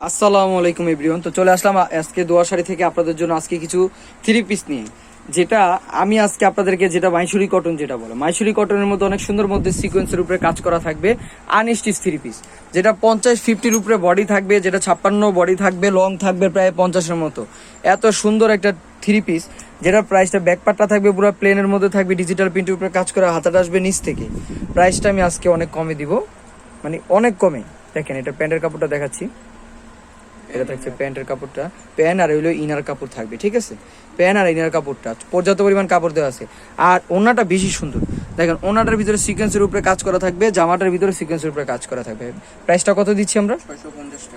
আসসালামু আলাইকুম এভরিওয়ান। তো চলে আসলাম আজকে দোয়া শাড়ি থেকে আপনাদের জন্য আজকে কিছু থ্রি পিস নিয়ে। যেটা আমি আজকে আপনাদেরকে যেটা মাইসুরি কটন যেটা বলে। মাইসুরি কটনের মধ্যে অনেক সুন্দর মধ্যে সিকোয়েন্সের উপরে কাজ করা থাকবে। আনস্টিচ থ্রি পিস যেটা পঞ্চাশ ফিফটির উপরে বডি থাকবে, যেটা ছাপ্পান্ন বডি থাকবে লং থাকবে প্রায় পঞ্চাশের মতো। এত সুন্দর একটা থ্রি পিস যেটা প্রাইসটা ব্যাকপার্টটা থাকবে পুরো প্লেনের মধ্যে থাকবে ডিজিটাল প্রিন্টের উপরে কাজ করা হাতাটা আসবে নিচ থেকে। প্রাইসটা আমি আজকে অনেক কমে দিব। মানে অনেক কমে। দেখেন, এটা প্যান্টের কাপড়টা দেখাচ্ছি। এটা থাকছে প্যান্টের কাপড়টা। প্যান্ট আর হইল ইনার কাপড় থাকবে, ঠিক আছে? প্যান্ট আর ইনার কাপড়টা, পর্যাপ্ত পরিমাণ কাপড় দেওয়া আছে। আর ওনাটা বেশি সুন্দর। দেখেন, ওনাটার ভিতরে সিকোয়েন্সের উপরে কাজ করা থাকবে, জামাটার ভিতরে সিকোয়েন্সের উপরে কাজ করা থাকবে। প্রাইসটা কত দিচ্ছি আমরা?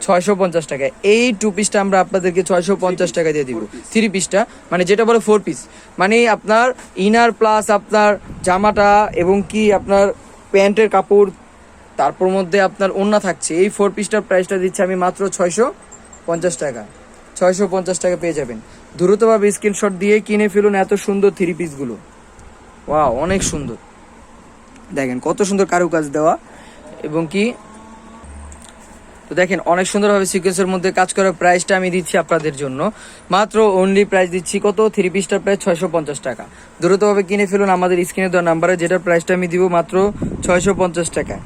ছয়শো পঞ্চাশ টাকা। এই টু পিসটা আমরা আপনাদেরকে ছয়শো পঞ্চাশ টাকা দিয়ে দিব। থ্রি পিসটা মানে যেটা বলে ফোর পিস মানে আপনার ইনার প্লাস আপনার জামাটা এবং কি আপনার প্যান্টের কাপড়, তারপর মধ্যে আপনার ওন্না থাকছে। এই ফোর পিসটার প্রাইসটা দিচ্ছি আমি মাত্র ছয়শো পঞ্চাশ টাকা। ছয়শো পঞ্চাশ টাকা পেয়ে যাবেন। দ্রুতভাবে স্ক্রিনশট দিয়ে কিনে ফেলুন এত সুন্দর থ্রি পিসগুলো ওয়াও অনেক সুন্দর। দেখেন, কত সুন্দর কারুকাজ দেওয়া। এবং কি? তো দেখেন, অনেক সুন্দরভাবে সিকোয়েন্সের মধ্যে কাজ করার প্রাইসটা আমি দিচ্ছি আপনাদের জন্য। মাত্র অনলি প্রাইস দিচ্ছি কত? থ্রি পিসটার প্রাইস ছয়শো পঞ্চাশ টাকা। দ্রুতভাবে কিনে ফেলুন আমাদের স্ক্রিনে দেওয়া নাম্বারে যেটার প্রাইসটা আমি দিব মাত্র ছয়শো পঞ্চাশ টাকা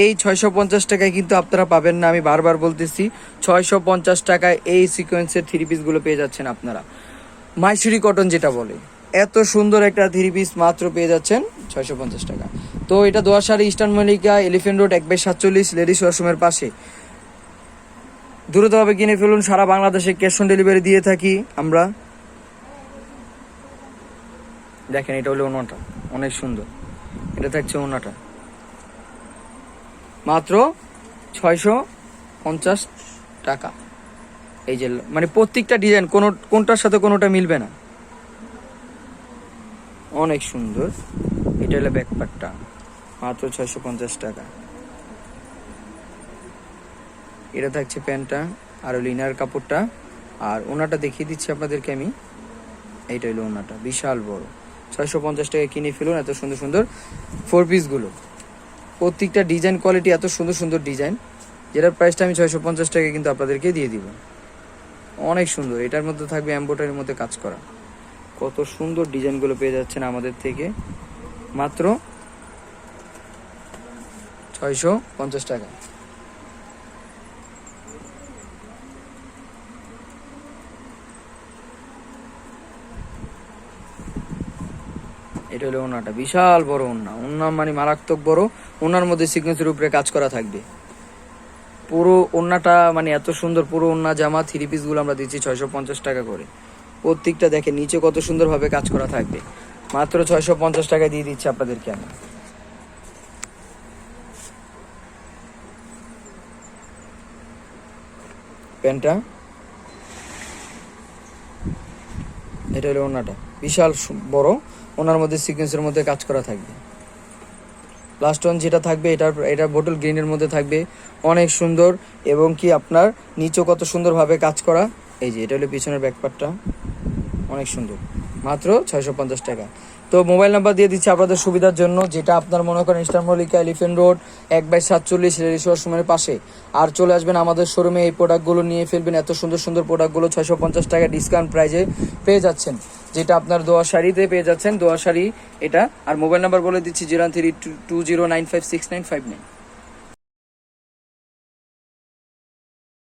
এই ছয়শো পঞ্চাশ টাকায় কিন্তু আপনারা পাবেন না, আমি বারবার বলতেছি, ছয়শো পঞ্চাশ টাকায় এই সিকোয়েন্সের থ্রি পিসগুলো পেয়ে যাচ্ছেন আপনারা। মাইসুরি কটন যেটা বলে, এত সুন্দর একটা থ্রি পিস মাত্র পেয়ে যাচ্ছেন ছয়শো পঞ্চাশ টাকা। তো এটা দোয়াশারি ইস্টার্ন মল্লিকা এলিফেন্ট রোড এক বাই সাতচল্লিশ লেডিস ওয়াশরুমের পাশে। দ্রুতভাবে কিনে ফেলুন, সারা বাংলাদেশে ক্যাশ অন ডেলিভারি দিয়ে থাকি আমরা। দেখেন, এটা হলো ওনাটা, অনেক সুন্দর। এটা থাকছে ওনাটা। মাত্র ছয়শো পঞ্চাশ টাকা। এই যে মানে প্রত্যেকটা ডিজাইন কোন, কোনটার সাথে কোনোটা মিলবে না। অনেক সুন্দর। এটা হলো ব্যাকপার্টটা মাত্র ছয়শো পঞ্চাশ টাকা। এটা থাকছে প্যান্টটা, আর হলো ইনার কাপড়টা। আর ওনাটা দেখিয়ে দিচ্ছি আপনাদেরকে আমি। এইটা হলো ওনাটা। বিশাল বড়। ছয়শো পঞ্চাশ টাকা কিনে ফেলুন, এত সুন্দর সুন্দর ফোর পিসগুলো প্রত্যেকটা ডিজাইন কোয়ালিটি এত সুন্দর সুন্দর ডিজাইন যেটার প্রাইসটা আমি ছয়শো পঞ্চাশ টাকা কিন্তু আপনাদেরকে দিয়ে দিব। অনেক সুন্দর, এটার মধ্যে থাকবে অ্যাম্বোটারির মধ্যে কাজ করা। কত সুন্দর ডিজাইনগুলো পেয়ে যাচ্ছেন আমাদের থেকে। মাত্র ছয়শো পঞ্চাশ টাকা। এটা হলো ওনাটা বিশাল বড় ওনা ওনা মানে মারাত্মক বড়। ওনার মধ্যে সিকোয়েন্সের উপরে কাজ করা থাকবে। পুরো ওন্নাটা মানে এত সুন্দর, পুরো ওনা জামা থ্রি পিসগুলো আমরা দিচ্ছি ছয়শো পঞ্চাশ টাকা করে। প্রত্যেকটা দেখে নিচে কত সুন্দরভাবে কাজ করা থাকবে। মাত্র ছয়শো পঞ্চাশ টাকা দিয়ে দিচ্ছি আপনাদেরকে আমি। প্যান্টটা। এটা হলো ওনাটা বিশাল বড়। ওনার মধ্যে সিকোয়েন্সের মধ্যে কাজ করা থাকবে। লাস্ট ওয়ান যেটা থাকবে, এটার, এটা বোটল গ্রিনের মধ্যে থাকবে। অনেক সুন্দর এবং কি আপনার নিচেও কত সুন্দরভাবে কাজ করা। এই যে, এটা হলো পিছনের ব্যাকপার্টটা। অনেক সুন্দর। মাত্র ছয়শো পঞ্চাশ টাকা। তো মোবাইল নাম্বার দিয়ে দিচ্ছি আপনাদের সুবিধার জন্য, যেটা আপনার মনে করেন ইস্টার মল্লিকা এলিফেন্ট রোড এক বাই সাতচল্লিশ রেলিশোয়ার সময়ের পাশে। আর চলে আসবেন আমাদের শোরুমে এই প্রোডাক্টগুলো নিয়ে ফেলবেন। এত সুন্দর সুন্দর প্রোডাক্টগুলো ছয়শো পঞ্চাশ টাকা ডিসকাউন্ট প্রাইজে পেয়ে যাচ্ছেন। যেটা আপনার দোয়া শাড়িতে পেয়ে যাচ্ছেন, দোয়া শাড়ি এটা। আর মোবাইল নাম্বার বলে দিচ্ছি zero three two zero nine five six nine five nine.